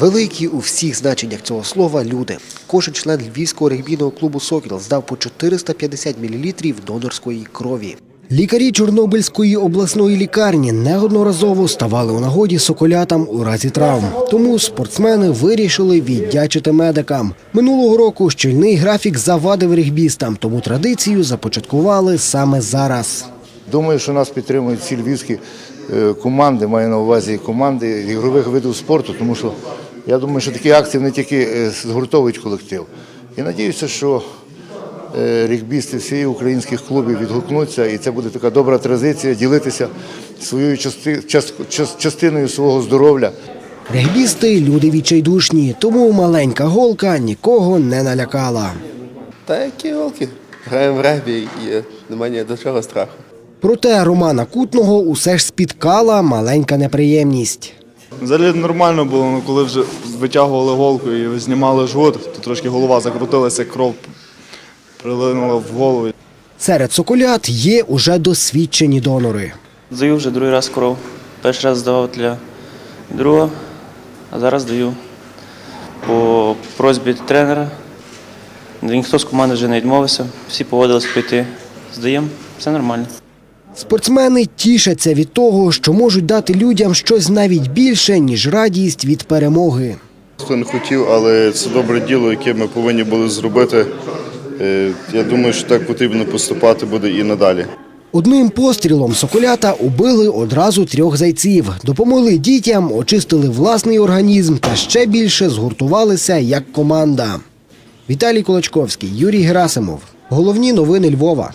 Великі у всіх значеннях цього слова люди. Кожен член львівського регбійного клубу Сокіл здав по 450 мл донорської крові. Лікарі Чорнобильської обласної лікарні неодноразово ставали у нагоді соколятам у разі травм. Тому спортсмени вирішили віддячити медикам. Минулого року щільний графік завадив регбістам, тому традицію започаткували саме зараз. Думаю, що нас підтримують всі львівські е, команди, маю на увазі команди ігрових видів спорту, тому що я думаю, що такі акції вони тільки е, згуртовують колектив. І надіюся, що е, регбісти всіх українських клубів відгукнуться, і це буде така добра традиція ділитися своєю части- час- час- частиною свого здоров'я. Регбісти люди відчайдушні, тому маленька голка нікого не налякала. Та які голки? Граємо в регбі і немає до чого страху. Проте Романа Кутного усе ж спіткала маленька неприємність. Взагалі нормально було, але коли вже витягували голку і знімали жгут, то трошки голова закрутилася, кров прилинула в голову. Серед соколят є уже досвідчені донори. Здаю вже другий раз кров. Перший раз здавав для друга, а зараз даю по просьбі тренера. Ніхто з команди вже не відмовився, всі погодились прийти. Здаємо, все нормально. Спортсмени тішаться від того, що можуть дати людям щось навіть більше, ніж радість від перемоги. Хто не хотів, але це добре діло, яке ми повинні були зробити. Е, Я думаю, що так потрібно поступати буде і надалі. Одним пострілом соколята убили одразу трьох зайців, допомогли дітям, очистили власний організм та ще більше згуртувалися як команда. Віталій Колочковський, Юрій Герасимов. Головні новини Львова.